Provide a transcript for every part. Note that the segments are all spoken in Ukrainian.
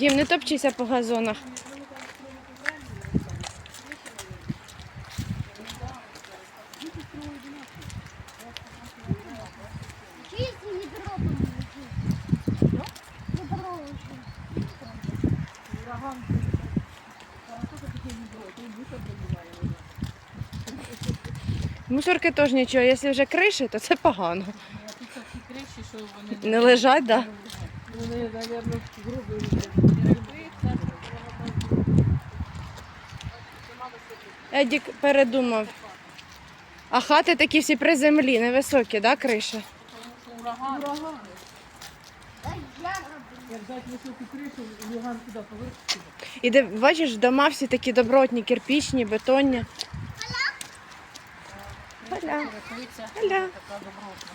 Дім, не топчися по газонах. Чисто не дробом лежит. Не дробом Мусорки теж нічого, якщо вже криші, то це погано. А тут такі криші, що вони Не лежать, так? Вони, мабуть, грубі. Едік передумав. А хати такі всі при землі, невисокі, да, криша? Ураган. Я Як дати високу кришу, ураган туди поверх. І де, бачиш, дома всі такі добротні, кирпічні, бетонні. Така добротна.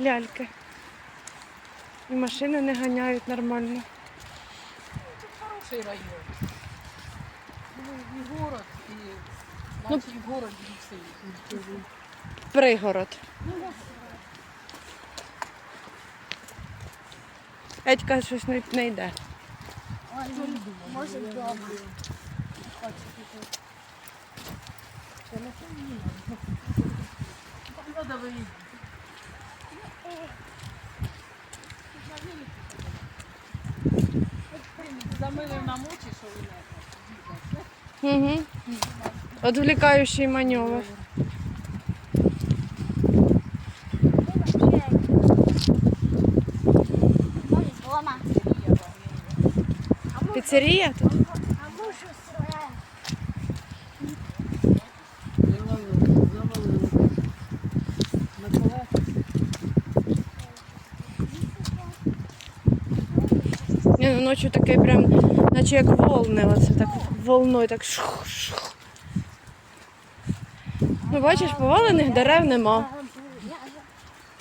ляльки. І машини не ганяють нормально. Це хороший район. Ну, і город, і Ну, наче і в городі і в. Пригород. Едька щось не, не йде. может добре. Там треба виїздити. Замилив на мочі, що ви не Угу. Отвлекающий маневр. Может дома. Піцерія тут? Ночі таке прям, наче як волни, оце так волною так шух-шух. Ну бачиш, повалених дерев нема.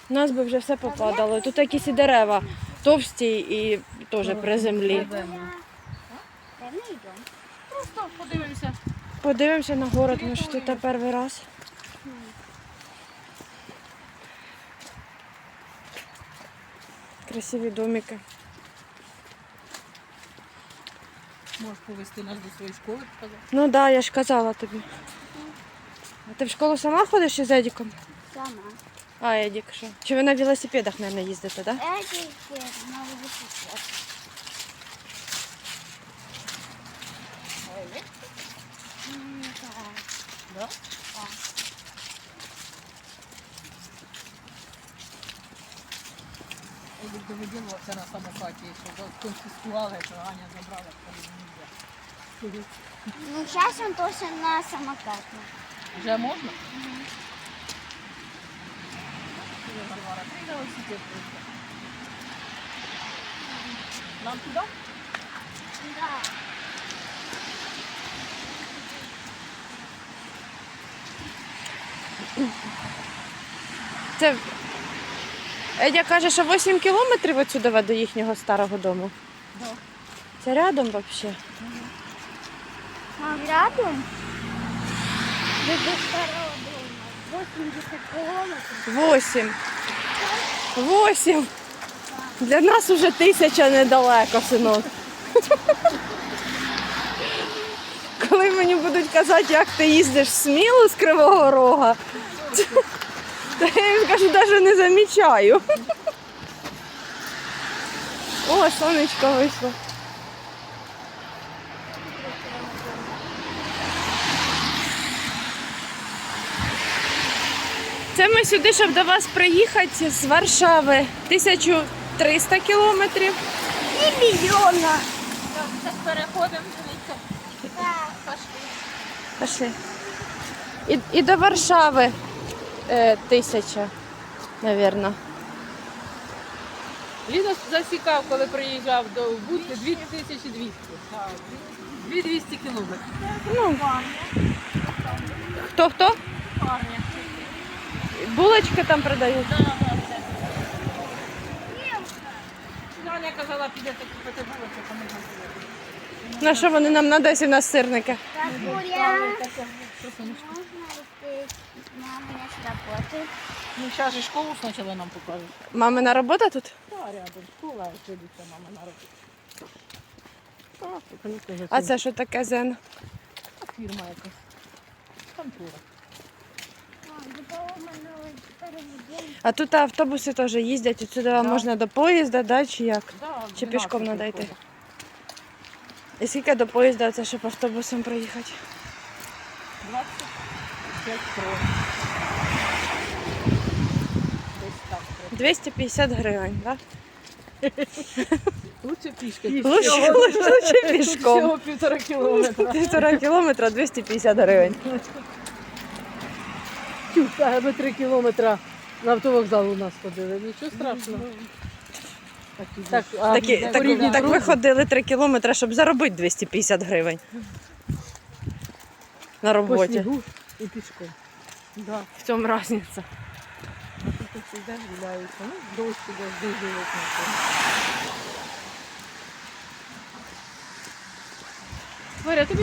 У нас би вже все попадало. Тут якісь і дерева товсті і теж при землі. Просто подивимося. Подивимося на город, ми ж тут перший раз. Красиві домики. Можеш повезти нас до своєї школи, показати. Ну так, да, я ж казала тобі. А ти в школу сама ходиш чи з Едіком? Сама. А, Едік, що? Чи ви на велосипедах, мабуть, їздите, так? Да? Эти на велосипед. М, да. Да? Едік довиділувався на самокаті, що конфіскували, що Аня забрала, коли не можна. Ну, сейчас он точно на самокате. Вже можна? Варвара, ти на. Нам туди? Да. Це Едя каже, що 8 кілометрів отсюди до їхнього старого дому. Да. Це рядом взагалі. А рядом? До старого дома. 80 километров. 8. 8. Для нас уже тисяча недалеко, синок. Коли мені будуть казати, як ти їздиш в смілу з Кривого Рога, то я їм кажу, навіть не замічаю. О, сонечко вийшло. Це ми сюди, щоб до вас приїхати з Варшави. 1300 кілометрів. И миллиона. Зараз переходимо, дивіться. Да. Пошли. І, і до Варшави е, тисяча, мабуть. Ліна засікав, коли приїжджав до Будки 2200. 2200 кілометрів. Ну, хто хто? Парня. Булочки там продають. Да, да, все. Аня казала, піде таки купити булочок, а ми там На що вони нам надо, якщо в нас сирники? Бабуля. Ну, зараз же школу спочатку нам покажуть. Мамина робота тут? Та, рядом школа, а дивіться, мама на роботі. Так, конечно, вже А це що таке зен? фірма якась. Контора. А тут автобуси теж їздять, отсюди можна до поїзда, да, чи як? Да, Чи 12 пішком надо йти? І скільки до поїзда, це щоб автобусом проїхати? 25 крон. Десь 250 гривень, так? Лучше пішки. Лучше, лучше пішком. Всього півтора кілометра. Півтора кілометра 250 гривень. Та ми три кілометри на автовокзал у нас ходили. Нічого страшного. Так, а Такі, так, рівній так ви ходили 3 кілометри, щоб заробити 250 гривень. На По роботі. снігу і пішком. Да. В цьому різниця. А тут ось йдеш, гуляються. Ну, дощ іде, дуже вікна. Варя, тобі